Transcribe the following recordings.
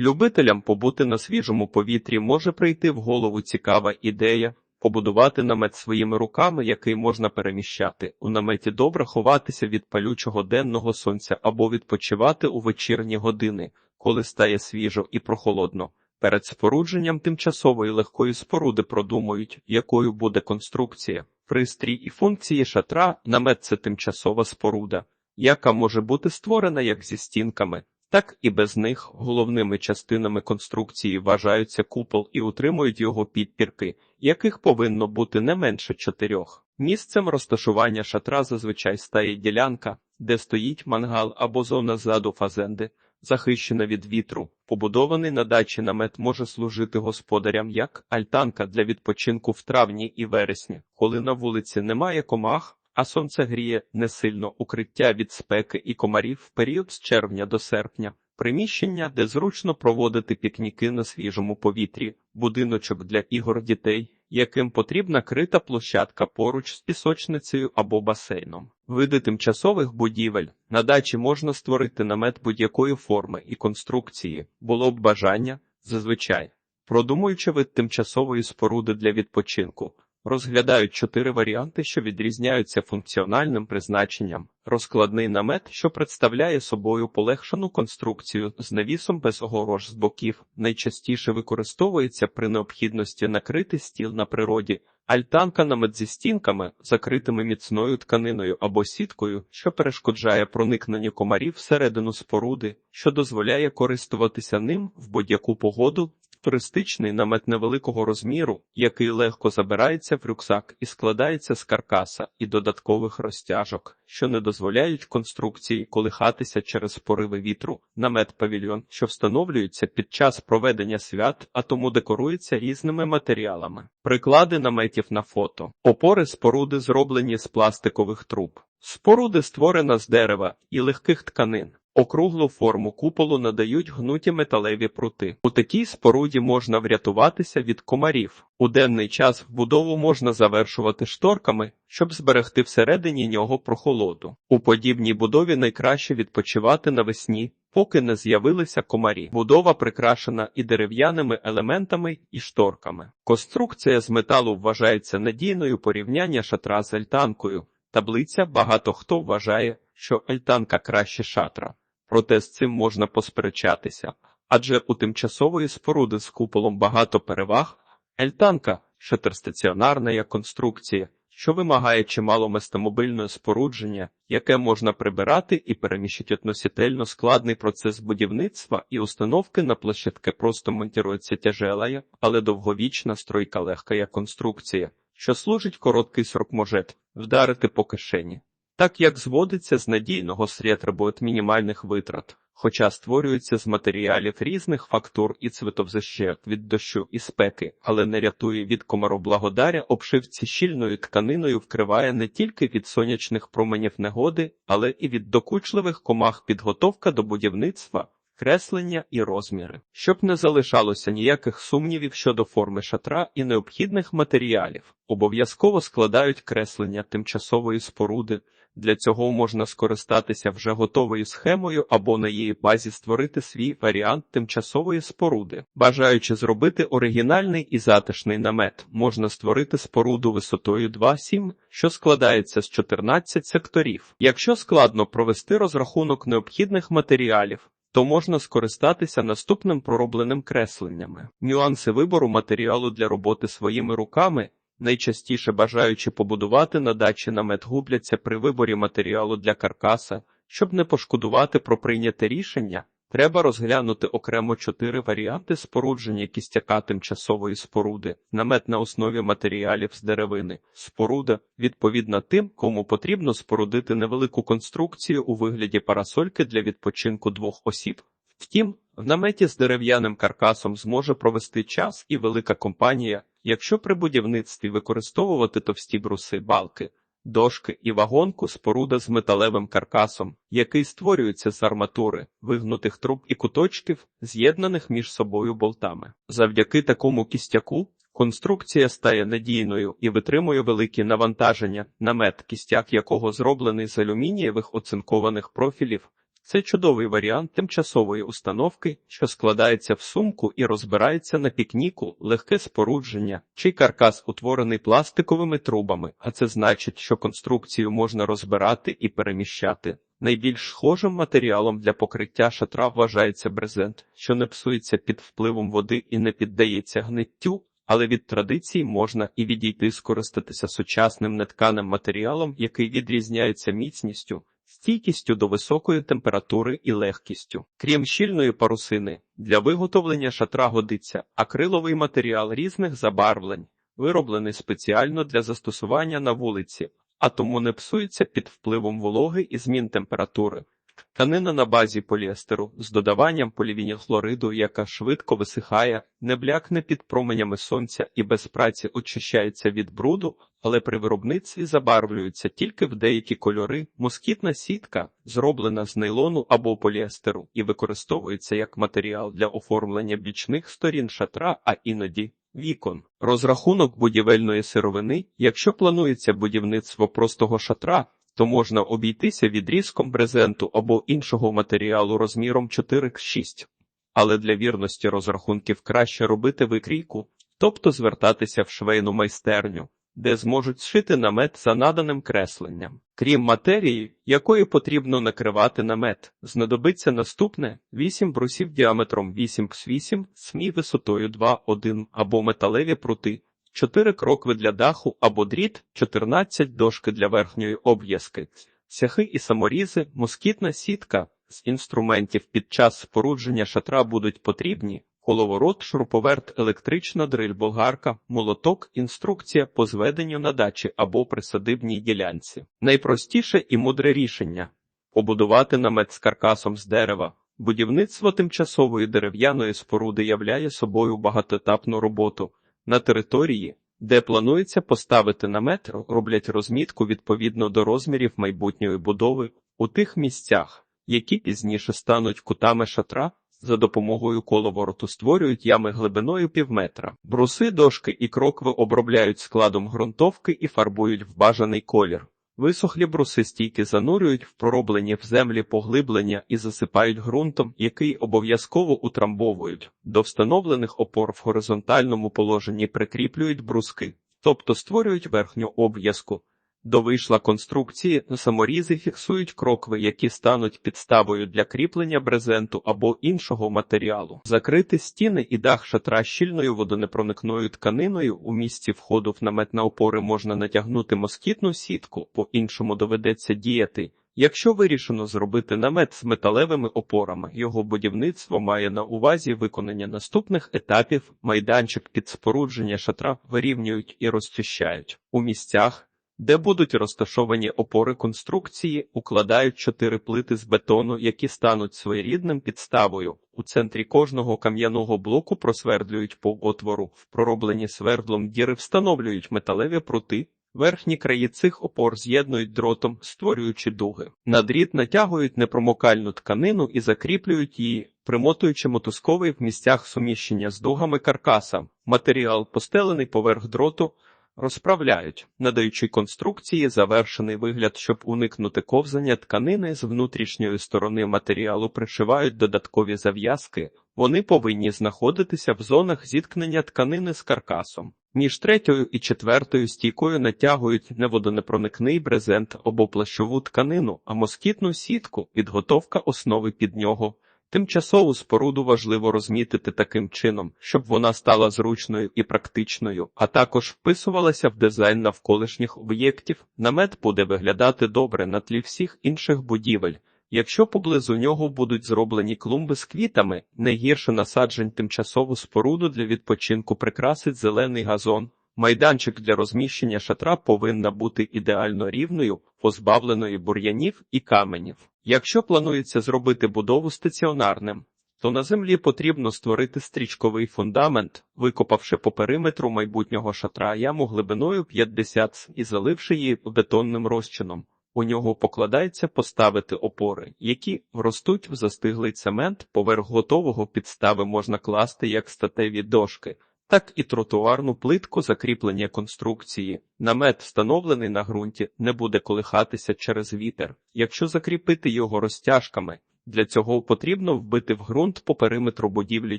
Любителям побути на свіжому повітрі може прийти в голову цікава ідея побудувати намет своїми руками, який можна переміщати. У наметі добре ховатися від палючого денного сонця або відпочивати у вечірні години, коли стає свіжо і прохолодно. Перед спорудженням тимчасової легкої споруди продумують, якою буде конструкція. Пристрій і функції шатра намет це тимчасова споруда, яка може бути створена як зі стінками, так і без них головними частинами конструкції вважаються купол і утримують його підпірки, яких повинно бути не менше чотирьох. Місцем розташування шатра зазвичай стає ділянка, де стоїть мангал або зона ззаду фазенди, захищена від вітру. Побудований на дачі намет може служити господарям як альтанка для відпочинку в травні і вересні, коли на вулиці немає комах. А сонце гріє не сильно укриття від спеки і комарів в період з червня до серпня. Приміщення, де зручно проводити пікніки на свіжому повітрі, будиночок для ігор дітей, яким потрібна крита площадка поруч з пісочницею або басейном. Види тимчасових будівель на дачі можна створити намет будь-якої форми і конструкції, було б бажання зазвичай. Продумуючи вид тимчасової споруди для відпочинку, розглядають чотири варіанти, що відрізняються функціональним призначенням. Розкладний намет, що представляє собою полегшену конструкцію з навісом без огорож з боків, найчастіше використовується при необхідності накрити стіл на природі. Альтанка намет зі стінками, закритими міцною тканиною або сіткою, що перешкоджає проникненню комарів всередину споруди, що дозволяє користуватися ним в будь-яку погоду. Туристичний намет невеликого розміру, який легко забирається в рюкзак і складається з каркаса і додаткових розтяжок, що не дозволяють конструкції колихатися через пориви вітру, намет павільйон, що встановлюється під час проведення свят, а тому декорується різними матеріалами. Приклади наметів на фото. Опори споруди зроблені з пластикових труб. Споруди створена з дерева і легких тканин. Округлу форму куполу надають гнуті металеві прути. У такій споруді можна врятуватися від комарів. У денний час вбудову можна завершувати шторками, щоб зберегти всередині нього прохолоду. У подібній будові найкраще відпочивати навесні, поки не з'явилися комарі. Будова прикрашена і дерев'яними елементами, і шторками. Конструкція з металу вважається надійною порівняння шатра з альтанкою. Таблиця багато хто вважає, що альтанка краще шатра. Проте з цим можна посперечатися, адже у тимчасової споруди з куполом багато переваг. Альтанка шатер стаціонарна як конструкція, що вимагає чимало местомобильного спорудження, яке можна прибирати і переміщити относительно складний процес будівництва і установки на площадки просто монтується тяжелая, але довговічна стройка як конструкція, що служить короткий срок може вдарити по кишені. Так як зводиться з надійного сред мінімальних витрат, хоча створюється з матеріалів різних фактур і цвітовзащит від дощу і спеки, але не рятує від комароблагодаря обшивці щільною тканиною вкриває не тільки від сонячних променів негоди, але і від докучливих комах підготовка до будівництва. Креслення і розміри, щоб не залишалося ніяких сумнівів щодо форми шатра і необхідних матеріалів, обов'язково складають креслення тимчасової споруди. Для цього можна скористатися вже готовою схемою або на її базі створити свій варіант тимчасової споруди. Бажаючи зробити оригінальний і затишний намет, можна створити споруду висотою 2,7, що складається з 14 секторів. Якщо складно провести розрахунок необхідних матеріалів, то можна скористатися наступним проробленим кресленнями. Нюанси вибору матеріалу для роботи своїми руками. Найчастіше бажаючи побудувати на дачі намет губляться при виборі матеріалу для каркаса, щоб не пошкодувати про прийняте рішення. Треба розглянути окремо чотири варіанти спорудження кістяка тимчасової споруди, намет на основі матеріалів з деревини, споруда, відповідна тим, кому потрібно спорудити невелику конструкцію у вигляді парасольки для відпочинку двох осіб. Втім, в наметі з дерев'яним каркасом зможе провести час і велика компанія, якщо при будівництві використовувати товсті бруси, балки, дошки і вагонку споруда з металевим каркасом, який створюється з арматури, вигнутих труб і куточків, з'єднаних між собою болтами. Завдяки такому кістяку конструкція стає надійною і витримує великі навантаження, намет, кістяк якого зроблений з алюмінієвих оцинкованих профілів Це чудовий варіант тимчасової установки, що складається в сумку і розбирається на пікніку, легке спорудження, чий каркас утворений пластиковими трубами, а це значить, що конструкцію можна розбирати і переміщати. Найбільш схожим матеріалом для покриття шатра вважається брезент, що не псується під впливом води і не піддається гниттю, але від традицій можна і відійти скористатися сучасним нетканим матеріалом, який відрізняється міцністю, стійкістю до високої температури і легкістю. Крім щільної парусини, для виготовлення шатра годиться акриловий матеріал різних забарвлень, вироблений спеціально для застосування на вулиці, а тому не псується під впливом вологи і змін температури. Тканина на базі поліестеру з додаванням полівінілхлориду, яка швидко висихає, не блякне під променями сонця і без праці очищається від бруду, але при виробництві забарвлюється тільки в деякі кольори. Москітна сітка, зроблена з нейлону або поліестеру, і використовується як матеріал для оформлення бічних сторін шатра, а іноді вікон. Розрахунок будівельної сировини, якщо планується будівництво простого шатра, то можна обійтися відрізком брезенту або іншого матеріалу розміром 4х6. Але для вірності розрахунків краще робити викрійку, тобто звертатися в швейну майстерню, де зможуть зшити намет за наданим кресленням. Крім матерії, якою потрібно накривати намет, знадобиться наступне 8 брусів діаметром 8х8, смій висотою 2,1 або металеві прути, 4 крокви для даху або дріт, 14 дошки для верхньої обв'язки, цяхи і саморізи, москітна сітка. З інструментів під час спорудження шатра будуть потрібні коловорот, шуруповерт, електрична дриль, болгарка, молоток, інструкція по зведенню на дачі або присадибній ділянці. Найпростіше і мудре рішення побудувати намет з каркасом з дерева. Будівництво тимчасової дерев'яної споруди являє собою багатоетапну роботу. На території, де планується поставити намет, роблять розмітку відповідно до розмірів майбутньої будови у тих місцях, які пізніше стануть кутами шатра. За допомогою коловороту створюють ями глибиною півметра. Бруси, дошки і крокви обробляють складом ґрунтовки і фарбують в бажаний колір. Висохлі бруси стійки занурюють в пророблені в землі поглиблення і засипають ґрунтом, який обов'язково утрамбовують. До встановлених опор в горизонтальному положенні прикріплюють бруски, тобто створюють верхню обв'язку. До вийшла конструкції саморізи фіксують крокви, які стануть підставою для кріплення брезенту або іншого матеріалу. Закрити стіни і дах шатра щільною водонепроникною тканиною у місці входу в намет на опори можна натягнути москітну сітку, по-іншому доведеться діяти. Якщо вирішено зробити намет з металевими опорами, його будівництво має на увазі виконання наступних етапів, майданчик під спорудження шатра вирівнюють і розчищають у місцях де будуть розташовані опори конструкції, укладають чотири плити з бетону, які стануть своєрідним підставою. У центрі кожного кам'яного блоку просвердлюють по отвору, в пророблені свердлом діри встановлюють металеві прути. Верхні краї цих опор з'єднують дротом, створюючи дуги. На дріт натягують непромокальну тканину і закріплюють її, примотуючи мотузковий в місцях суміщення з дугами каркаса. Матеріал, постелений поверх дроту, розправляють, надаючи конструкції завершений вигляд, щоб уникнути ковзання тканини з внутрішньої сторони матеріалу пришивають додаткові зав'язки, вони повинні знаходитися в зонах зіткнення тканини з каркасом. Між третьою і четвертою стійкою натягують неводонепроникний брезент або плащову тканину, а москітну сітку, підготовка основи під нього. Тимчасову споруду важливо розмітити таким чином, щоб вона стала зручною і практичною, а також вписувалася в дизайн навколишніх об'єктів. Намет буде виглядати добре на тлі всіх інших будівель. Якщо поблизу нього будуть зроблені клумби з квітами, не гірше насаджень тимчасову споруду для відпочинку прикрасить зелений газон. Майданчик для розміщення шатра повинна бути ідеально рівною, позбавленою бур'янів і каменів. Якщо планується зробити будову стаціонарним, то на землі потрібно створити стрічковий фундамент, викопавши по периметру майбутнього шатра яму глибиною 50 і заливши її бетонним розчином. У нього покладається поставити опори, які вростуть в застиглий цемент, поверх готового підстави можна класти як статеві дошки так і тротуарну плитку закріплення конструкції. Намет, встановлений на ґрунті, не буде колихатися через вітер. Якщо закріпити його розтяжками, Для цього потрібно вбити в ґрунт по периметру будівлі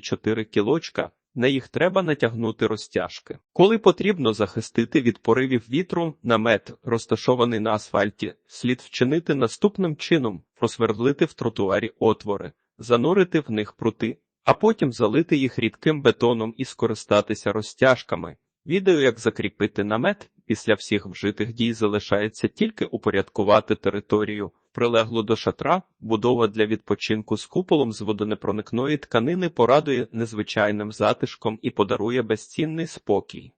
4 кілочка. На їх треба натягнути розтяжки. Коли потрібно захистити від поривів вітру, намет, розташований на асфальті, слід вчинити наступним чином: просвердлити в тротуарі отвори, занурити в них прути, а потім залити їх рідким бетоном і скористатися розтяжками. Відео, як закріпити намет, після всіх вжитих дій залишається тільки упорядкувати територію, прилеглу до шатра, будова для відпочинку з куполом з водонепроникної тканини порадує незвичайним затишком і подарує безцінний спокій.